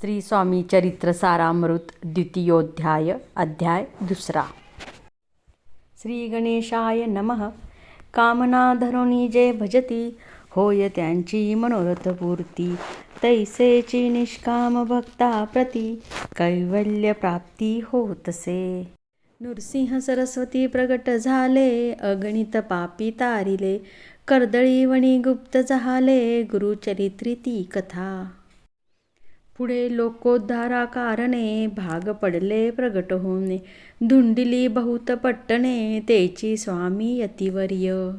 श्री स्वामी चरित्र सारामृत द्वितीयोध्याय अध्याय दुसरा. श्री गणेशाय नमः. कामना धरुणी जे भजती होय त्यांची मनोरथपूर्ती तैसेची निष्काम भक्ता प्रती कैवल्य प्राप्ती होतसे. नृसिंह सरस्वती प्रगट झाले अगणित पापी तारिले. कर्दळीवणी गुप्त झाले गुरुचरित्री ती कथा. पुढे लोकोद्धारा कारणे भाग पडले प्रगट होणे धुंडिली बहुत पट्टणे तेची स्वामी यतिवर्य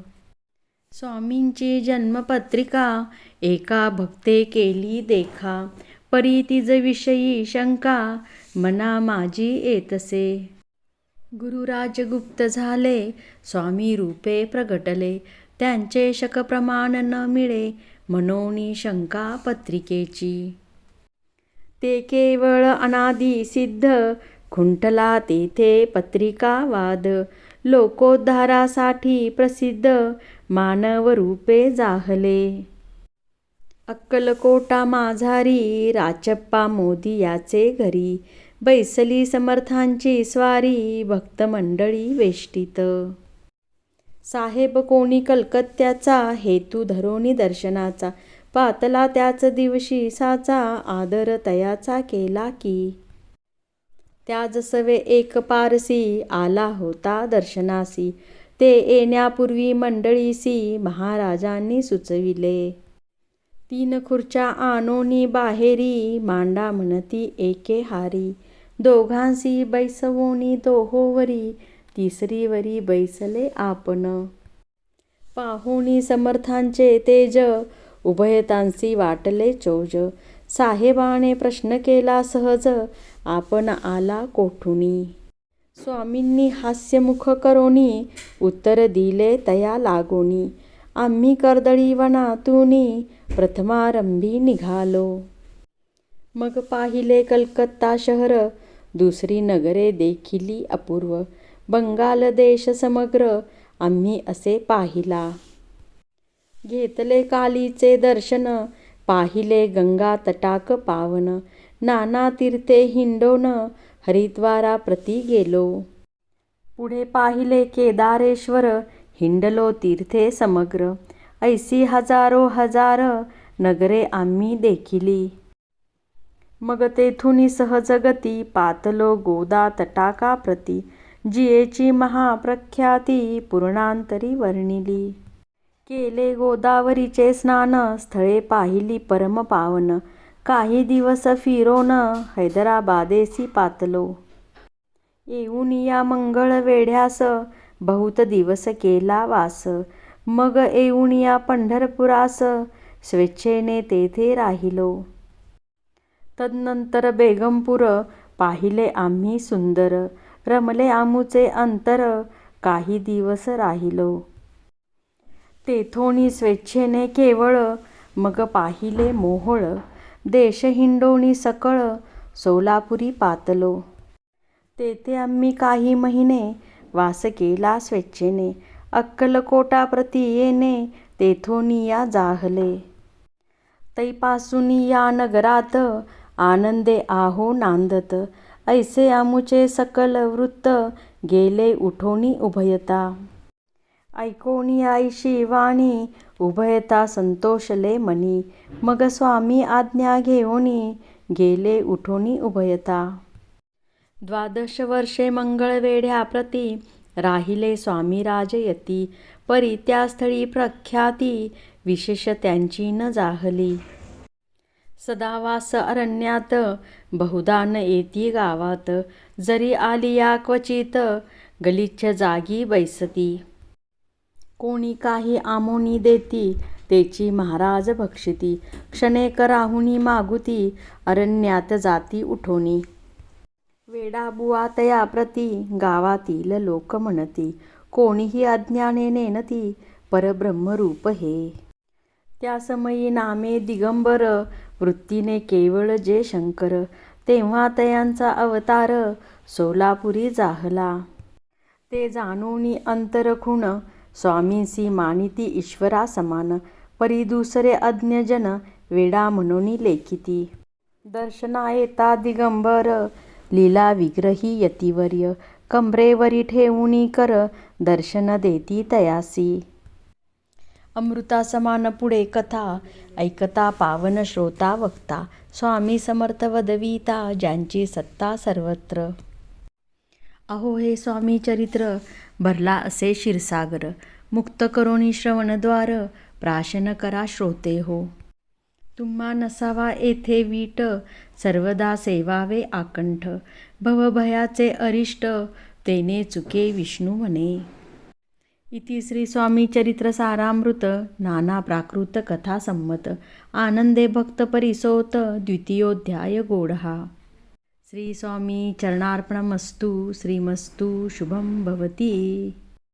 स्वामींची जन्मपत्रिका एका भक्ते केली देखा. परी तिज विषयी शंका मना माझी येतसे. गुरुराजगुप्त झाले स्वामी रूपे प्रगटले. त्यांचे शक प्रमाण न मिळे मनोनी शंका पत्रिकेची. ते केवळ अनादी सिद्ध खुंटला तेथे पत्रिकावाद. लोकोद्धारासाठी प्रसिद्ध मानव रूपे जाहले. अक्कलकोटा माझारी राचप्पा मोदी याचे घरी. बैसली समर्थांची स्वारी भक्तमंडळी वेष्टित. साहेब कोणी कलकत्त्याचा हेतू धरोनी दर्शनाचा. पातला त्याच दिवशी साचा आदर तयाचा केला की. त्याज सवे एक पारसी आला होता दर्शनासी. ते येण्यापूर्वी मंडळीसी महाराजांनी सुचविले. तीन खुर्च्या आणोनी बाहेरी मांडा म्हणती एके हारी. दोघांसी बैसवोनी दोहोवरी तिसरीवरी बैसले आपण पाहुणी समर्थांचे तेज उभयतांसी वाटले चोज. साहेबाने प्रश्न केला सहज आपण आला कोठुनी? स्वामींनी हास्यमुख करोनी उत्तर दिले तया लागोनी. आम्ही कर्दळी वनातूनी प्रथमारंभी निघालो. मग पाहिले कलकत्ता शहर दुसरी नगरे देखिली अपूर्व. बंगाल देश समग्र आम्ही असे पाहिला. घेतले कालीचे दर्शन पाहिले गंगा तटाक पावन. नाना तीर्थे हिंडोन हरिद्वारा प्रती गेलो. पुढे पाहिले केदारेश्वर हिंडलो तीर्थे समग्र. ऐसी हजारो हजार नगरे आम्ही देखिली. मग तेथुनी सहजगती पातलो गोदा तटाका प्रती. जियेची महाप्रख्याती पूर्णांतरी वर्णिली. केले गोदावरीचे स्नान स्थळे पाहिली परम पावन काही दिवस फिरोन हैदराबादेसी पातलो. येऊन या मंगळ वेढ्यास बहुत दिवस केला वास. मग येऊन या पंढरपुरास स्वेच्छेने तेथे राहिलो. तदनंतर बेगमपूर पाहिले आम्ही सुंदर. रमले आमूचे अंतर काही दिवस राहिलो. तेथोनी स्वेच्छेने केवळ मग पाहिले मोहोळ देश हिंडोणी सकळ सोलापुरी पातलो. तेथे आम्ही काही महिने वास केला स्वेच्छेने अक्कलकोटा प्रती येणे तेथोनी या जाहले. तैपासूनी या नगरात आनंदे आहो नांदत ऐसे आमुचे सकल वृत्त गेले उठोनी उभयता. ऐकोनी शिवाणी उभयता संतोषले मनी. मग स्वामी आज्ञा घेऊनी गेले उठोनी उभयता. द्वादश वर्षे मंगळवेढ्या प्रती राहिले स्वामी राजयती. परी त्या स्थळी प्रख्याती विशेष त्यांची न जाहली. सदावास अरण्यात बहुदान न येती गावात. जरी आलिया क्वचित गलिच्छ जागी बैसती. कोणी काही आमोनी देती तेची महाराज भक्षिती क्षणेक राहुनी मागुती अरण्यात जाती उठोनी. वेडाबुआ तया प्रती गावातील लोक म्हणती. कोणीही अज्ञाने नेनती परब्रह्मरूप हे. त्या समयी नामे दिगंबर वृत्तीने केवळ जे शंकर. तेव्हा तयांचा अवतार सोलापुरी जाहला. ते जाणूनी अंतरखुण स्वामींसी मानिती ईश्वरा समान परी दुसरे अज्ञजन वेडा म्हणूनी लेखिती. दर्शना येता दिगंबर लीला विग्रही यतिवर्य कंबरेवरी ठेवुनी कर दर्शन देती तयासी. अमृता समान पुढे कथा ऐकता पावन श्रोता वक्ता स्वामी समर्थ वदविता ज्यांची सत्ता सर्वत्र. अहो हे स्वामी चरित्र भरला असे क्षीरसागर. मुक्त करोनी श्रवणद्वार प्राशन करा श्रोते हो. तुम्हा नसावा येथे वीट सर्वदा सेवावे आकंठ. भवभयाचे अरिष्ट तेने चुके विष्णू म्हणे. इति श्री स्वामी चरित्र सारामृत नाना प्राकृत कथा संमत. आनंदे भक्त परिसोत द्वितीयोध्याय गोडहा. श्री स्वामी चरणार्पणमस्तु श्रीमस्तु शुभम भवती।